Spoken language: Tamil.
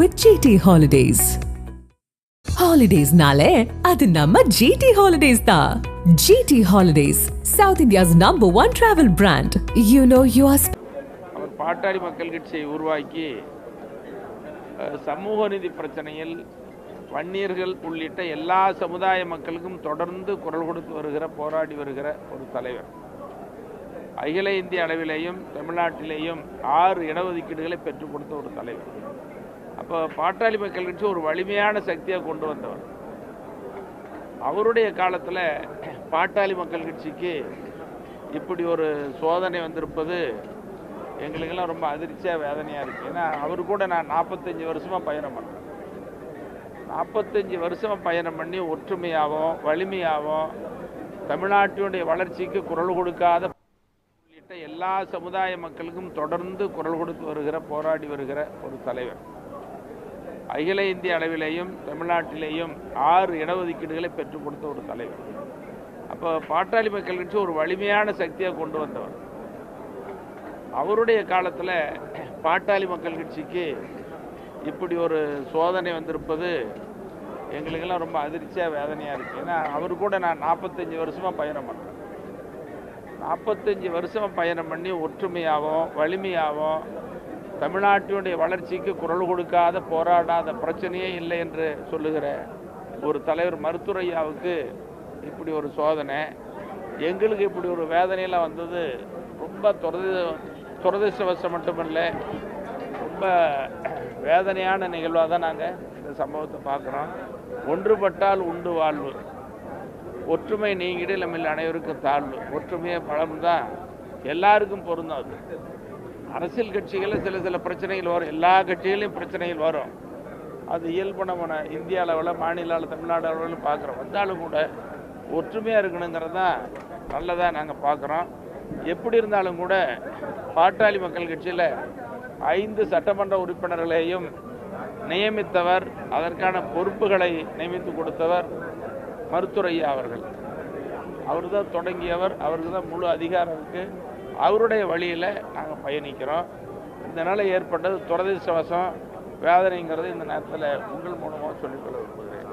with GT Holidays. ஹாலிடேஸ்னாலே அது நம்ம ஜிடி ஹாலிடேஸ் தான். GT holidays south India's number one travel brand you know you are அவர் பாட்டாளி மக்கள் கட்சியை உருவாக்கி சமூக நிதி பிரச்சனையில் வன்னியர்கள் உள்ளிட்ட எல்லா சமுதாய மக்களுக்கும் தொடர்ந்து குரல் கொடுத்து வருகிற போராடி வருகிற ஒரு தலைவர் அகில இந்திய அளவிலேயும் தமிழ்நாட்டிலேயும் ஆறு இடஒதுக்கீடுகளை பெற்றுக் கொடுத்த ஒரு தலைவர் இப்போ பாட்டாளி மக்கள் கட்சி ஒரு வலிமையான சக்தியை கொண்டு வந்தவர். அவருடைய காலத்தில் பாட்டாளி மக்கள் கட்சிக்கு இப்படி ஒரு சோதனை வந்திருப்பது எங்களுக்கெல்லாம் ரொம்ப அதிர்ச்சியாக வேதனையாக இருக்குது ஏன்னா அவர் கூட நான் நாற்பத்தஞ்சு வருஷமாக பயணம் பண்ணேன். நாற்பத்தஞ்சு வருஷமாக பயணம் பண்ணி ஒற்றுமையாகவும் வலிமையாகவும் தமிழ்நாட்டினுடைய வளர்ச்சிக்கு குரல் கொடுக்காத உள்ளிட்ட எல்லா சமுதாய மக்களுக்கும் தொடர்ந்து குரல் கொடுத்து வருகிற போராடி வருகிற ஒரு தலைவர். அகில இந்திய அளவிலேயும் தமிழ்நாட்டிலேயும் ஆறு இடஒதுக்கீடுகளை பெற்றுக் கொடுத்த ஒரு தலைவர். அப்போ பாட்டாளி மக்கள் கட்சி ஒரு வலிமையான சக்தியை கொண்டு வந்தவர். அவருடைய காலத்தில் பாட்டாளி மக்கள் கட்சிக்கு இப்படி ஒரு சோதனை வந்திருப்பது எங்களுக்கெல்லாம் ரொம்ப அதிர்ச்சியாக வேதனையாக இருக்குது ஏன்னா அவர் கூட நான் நாற்பத்தஞ்சு வருஷமாக பயணம் பண்ணேன். நாற்பத்தஞ்சு வருஷமாக பயணம் பண்ணி ஒற்றுமையாகவும் வலிமையாகவும் தமிழ்நாட்டினுடைய வளர்ச்சிக்கு குரல் கொடுக்காத போராடாத பிரச்சனையே இல்லை என்று சொல்லுகிற ஒரு தலைவர் மருத்துவரையாவுக்கு இப்படி ஒரு சோதனை எங்களுக்கு இப்படி ஒரு வேதனையெல்லாம் வந்தது ரொம்ப துரதி துரதிருஷ்டவசம் மட்டுமில்லை ரொம்ப வேதனையான நிகழ்வாக தான் நாங்கள் இந்த சம்பவத்தை பார்க்குறோம். ஒன்றுபட்டால் உண்டு வாழ்வு ஒற்றுமை நீங்கிட நம்மில் அனைவருக்கும் தாழ்வு ஒற்றுமையை பலம் தான் எல்லாருக்கும் பொருந்தும் அது. அரசியல் கட்சிகளில் சில சில பிரச்சனைகள் வரும். எல்லா கட்சிகளையும் பிரச்சனைகள் வரும். அது இயல்பு நம்ம இந்திய அளவில் மாநில அளவில் தமிழ்நாடு அளவில் பார்க்குறோம் வந்தாலும் கூட ஒற்றுமையாக இருக்கணுங்கிறது தான் நல்லதாக நாங்கள் பார்க்குறோம் எப்படி இருந்தாலும் கூட பாட்டாளி மக்கள் கட்சியில் ஐந்து சட்டமன்ற உறுப்பினர்களையும் நியமித்தவர் அதற்கான பொறுப்புகளை நியமித்து கொடுத்தவர் மருத்துவரையா அவர்கள். அவர் தான் தொடங்கியவர். அவருக்கு தான் முழு அதிகாரம் இருக்குது அவருடைய வழியில் நாங்கள் பயணிக்கிறோம். இந்த நிலை ஏற்பட்டது துரதிருஷ்டவசம் வேதனைங்கிறது இந்த நேரத்தில் உங்கள் மூலமாக சொல்லிக்கொள்ள விரும்புகிறேன்.